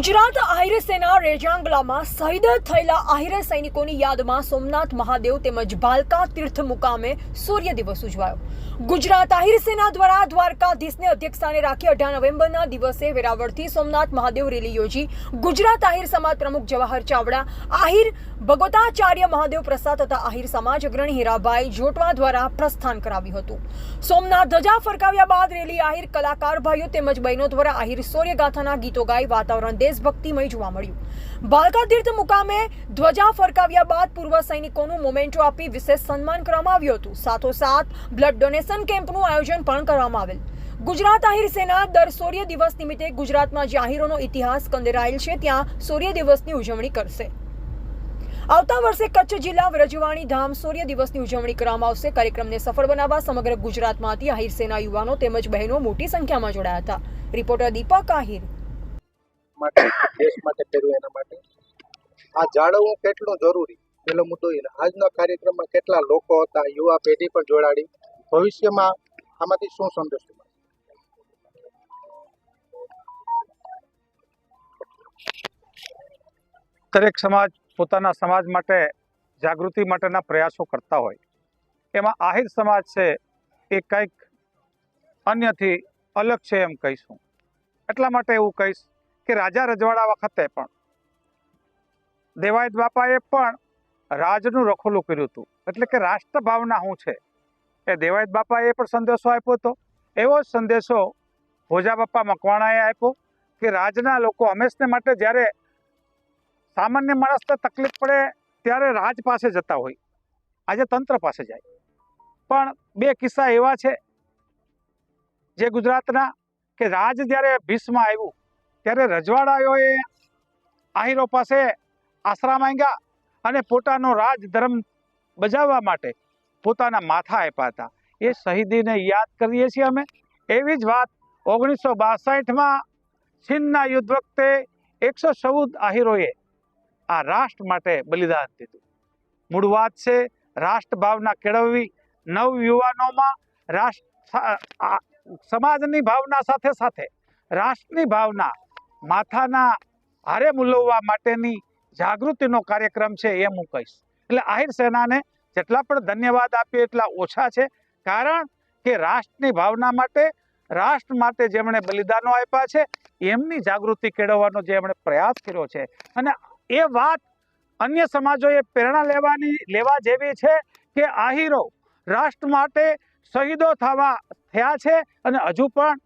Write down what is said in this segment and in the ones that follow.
ગુજરાત આહિર સેના રેજાંગલામાં શહીદ થયેલા આહિર સૈનિકોની યાદમાં સોમનાથ મહાદેવ તેમજ ભાલકા તીર્થ મુકામે સૂર્ય દિવસ ઉજવાયો. ગુજરાત આહિર સેના દ્વારા દ્વારકાધીશને અધ્યક્ષસ્થાને રાખી અઢાર નવેમ્બરના દિવસે વેરાવળથી સોમનાથ મહાદેવ રેલી યોજી ગુજરાત આહિર સમાજ પ્રમુખ જવાહર ચાવડા, આહિર ભગવતાચાર્ય મહાદેવ પ્રસાદ તથા આહિર સમાજ અગ્રણી હીરાભાઈ જોટવા દ્વારા પ્રસ્થાન કરાવ્યું હતું. સોમનાથ ધજા ફરકાવ્યા બાદ રેલી આહિર કલાકાર ભાઈઓ તેમજ બહેનો દ્વારા આહિર સૂર્યગાથાના ગીતો ગાઈ વાતાવરણ દેશભક્તિમય જોવા મળ્યું. બાલકા તીર્થ મુકામે ધ્વજા ફરકાવ્યા બાદ પૂર્વ સૈનિકોનું મોમેન્ટો આપી વિશેષ સન્માન કરવામાં આવ્યું હતું. સાથોસાથ બ્લડ ડોનેશન કેમ્પનું આયોજન પણ કરવામાં આવેલ. ગુજરાત આહિર સેના દર સૂર્ય દિવસ નિમિત્તે ગુજરાતમાં જે ઇતિહાસ કંદરાયેલ છે. ત્યાં સૂર્ય દિવસની ઉજવણી કરશે. આવતા વર્ષે કચ્છ જિલ્લા વ્રજવાણી ધામ સૂર્ય દિવસની ઉજવણી કરવામાં આવશે. કાર્યક્રમને સફળ બનાવવા સમગ્ર ગુજરાતમાંથી આહિર સેના યુવાનો તેમજ બહેનો મોટી સંખ્યામાં જોડાયા હતા. રિપોર્ટર દીપક આહિર માટે, દેશ માટે કર્યું એના માટે. આ જાળવવું કેટલું જરૂરી? પેલો મુદ્દો એ. આજના કાર્યક્રમમાં કેટલા લોકો હતા? યુવા પેઢી પણ જોડાડી. ભવિષ્યમાં આમાંથી શું સંદેશ દરેક સમાજ પોતાના સમાજ માટે, જાગૃતિ માટેના પ્રયાસો કરતા હોય. એમાં આહિર સમાજ છે એ કંઈક અન્યથી અલગ છે એમ કહીશું. એટલા માટે એવું કહીશ કે રાજા રજવાડા વખતે પણ. દેવાયત બાપાએ પણ રાજનું રખોલું કર્યું હતું. એટલે કે રાષ્ટ્રભાવના શું છે? એ દેવાયત બાપાએ પણ સંદેશો આપ્યો હતો. એવો જ સંદેશો ભોજા બાપા મકવાણાએ આપ્યો કે રાજના લોકો હંમેશને માટે જ્યારે સામાન્ય માણસને તકલીફ પડે ત્યારે રાજ પાસે જતા હોય. આજે તંત્ર પાસે જાય. પણ બે કિસ્સા એવા છે જે ગુજરાતના કે રાજ જ્યારે ભીષમાં આવ્યું ત્યારે રજવાડાઓએ આહીરો પાસે આશરા માંગ્યા અને પોતાનો રાજ ધર્મ બજાવવા માટે પોતાના માથા આપ્યા હતા. એ શહીદીને યાદ કરીએ છીએ અમે. એવી જ વાત ઓગણીસો બાસઠમાં ચીનના યુદ્ધ વખતે એકસો ચૌદ આહીરોએ આ રાષ્ટ્ર માટે બલિદાન દીધું. મૂળ વાત છે રાષ્ટ્રભાવના કેળવવી નવ યુવાનોમાં રાષ્ટ્ર સમાજની ભાવના સાથે સાથે રાષ્ટ્રની ભાવના માથાના હારે મૂલવવા માટેની જાગૃતિનો કાર્યક્રમ છે એમ હું કહીશ. એટલે આહિર સેનાને જેટલા પણ ધન્યવાદ આપીએ એટલા ઓછા છે. કારણ કે રાષ્ટ્રની ભાવના માટે, રાષ્ટ્ર માટે જેમણે બલિદાનો આપ્યા છે, એમની જાગૃતિ કેળવવાનો જે એમણે પ્રયાસ કર્યો છે. અને એ વાત અન્ય સમાજોએ પ્રેરણા લેવાની, લેવા જેવી છે કે આહિરો રાષ્ટ્ર માટે શહીદો થવા, થયા છે અને હજુ પણ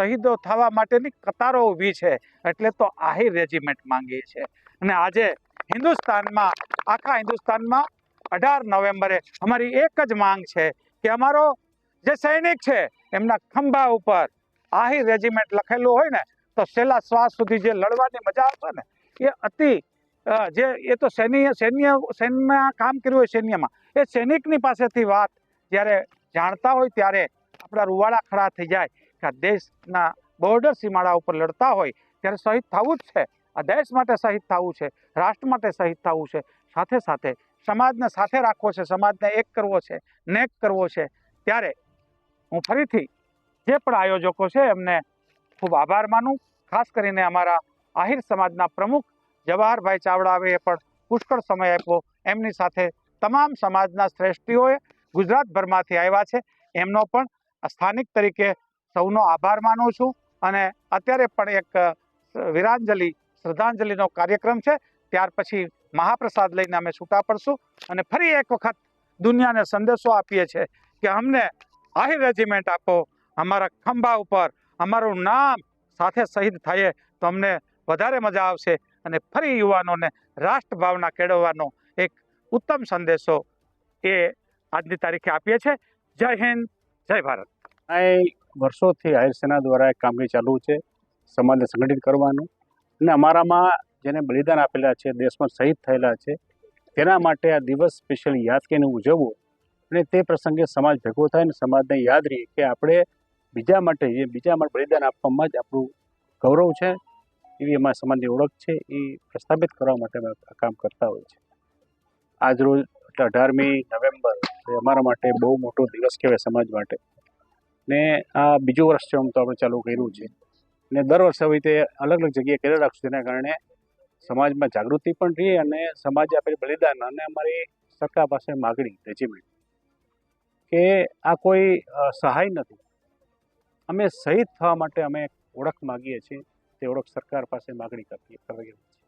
શહીદો થવા માટેની કતારો ઊભી છે. એટલે તો આહિર રેજિમેન્ટ માંગીએ છે અને આજે હિન્દુસ્તાનમાં, આખા હિન્દુસ્તાનમાં અઢાર નવેમ્બરે અમારી એક જ માંગ છે કે અમારો જે સૈનિક છે, એમના ખંભા ઉપર આહિર રેજિમેન્ટ લખેલું હોય ને, તો છેલ્લા શ્વાસ સુધી જે લડવાની મજા આવશે ને, એ અતિ જે, એ તો સૈન્ય સૈન્ય સૈન્યમાં કામ કર્યું હોય સૈન્યમાં, એ સૈનિકની પાસેથી વાત જ્યારે જાણતા હોય ત્યારે આપણા રૂવાડા ખડા થઈ જાય. કે દેશના બોર્ડર સીમાડા ઉપર લડતા હોય ત્યારે શહીદ થવું જ છે. આ દેશ માટે શહીદ થવું છે, રાષ્ટ્ર માટે શહીદ થવું છે. સાથે સાથે સમાજને સાથે રાખવો છે, સમાજને એક કરવો છે, નેક કરવો છે. ત્યારે હું ફરીથી જે પણ આયોજકો છે એમને ખૂબ આભાર માનું. ખાસ કરીને અમારા આહિર સમાજના પ્રમુખ જવાહરભાઈ ચાવડાએ પણ પુષ્કળ સમય આપ્યો. એમની સાથે તમામ સમાજના શ્રેષ્ઠીઓએ ગુજરાતભરમાંથી આવ્યા છે. એમનો પણ સ્થાનિક તરીકે સૌનો આભાર માનું છું. અને અત્યારે પણ એક વિરાંજલિ, શ્રદ્ધાંજલિનો કાર્યક્રમ છે. ત્યાર પછી મહાપ્રસાદ લઈને અમે છૂટા પડશું. અને ફરી એક વખત દુનિયાને સંદેશો આપીએ છીએ કે અમને આહિર રેજિમેન્ટ આપો. અમારા ખંભા ઉપર અમારું નામ સાથે શહીદ થઈએ તો અમને વધારે મજા આવશે. અને ફરી યુવાનોને રાષ્ટ્રભાવના કેળવવાનો એક ઉત્તમ સંદેશો એ આજની તારીખે આપીએ છીએ. જય હિન્દ, જય ભારત. અહીં વર્ષોથી આહિર સેના દ્વારા એક કામગીરી ચાલુ છે, સમાજને સંગઠિત કરવાનું. અને અમારામાં જેને બલિદાન આપેલા છે, દેશમાં શહીદ થયેલા છે, તેના માટે આ દિવસ સ્પેશિયલ યાદ કરીને ઉજવવો અને તે પ્રસંગે સમાજ ભેગો થાય અને સમાજને યાદ રહી કે આપણે બીજા માટે જે બીજા માટે બલિદાન આપવામાં જ આપણું ગૌરવ છે. એવી અમારા સમાજની ઓળખ છે, એ પ્રસ્થાપિત કરવા માટે અમે કામ કરતા હોઈએ છીએ. આજરોજ રોજ અઢારમી નવેમ્બર, એ અમારા માટે બહુ મોટો દિવસ કહેવાય સમાજ માટે. ને આ બીજું વર્ષ છે તો આપણે ચાલુ કર્યું છે. ને દર વર્ષે આવી રીતે અલગ અલગ જગ્યાએ કર્યા રાખશું, જેના કારણે સમાજમાં જાગૃતિ પણ રહી અને સમાજે આપેલ બલિદાન અને અમારી સરકાર પાસે માગણી રેજીમેન્ટ કે આ કોઈ સહાય નથી. અમે શહીદ થવા માટે અમે ઓળખ માગીએ છીએ, તે ઓળખ સરકાર પાસે માગણી કરતી કરવી છે.